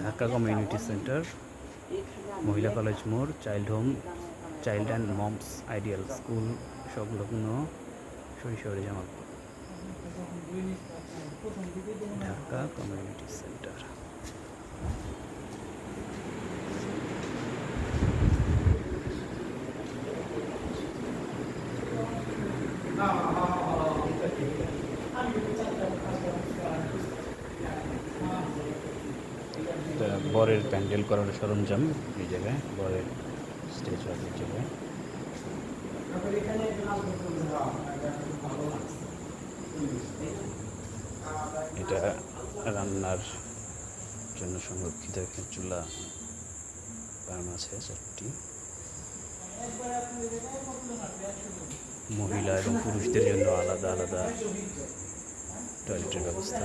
Dhaka community centre মহিলা college মোড় child home child and moms ideal school সংলগ্ন শৈশবরী জামালপুর। ঢাকা কমিউনিটি সেন্টার এটা বরের প্যান্ডেল করার সরঞ্জাম এই জায়গায়, বরের স্টেজ হবে এই জায়গায়। এটা রান্নার জন্য সংরক্ষিত একটা চুলা বানানো আছে, চারটি। মহিলা এবং পুরুষদের জন্য আলাদা আলাদা টয়লেটের ব্যবস্থা।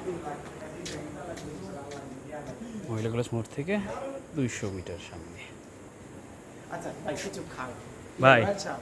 মহিলা কলেজ মোড় থেকে দুইশো মিটার সামনে। আচ্ছা ভাই কিছু খাও ভাই। আচ্ছা।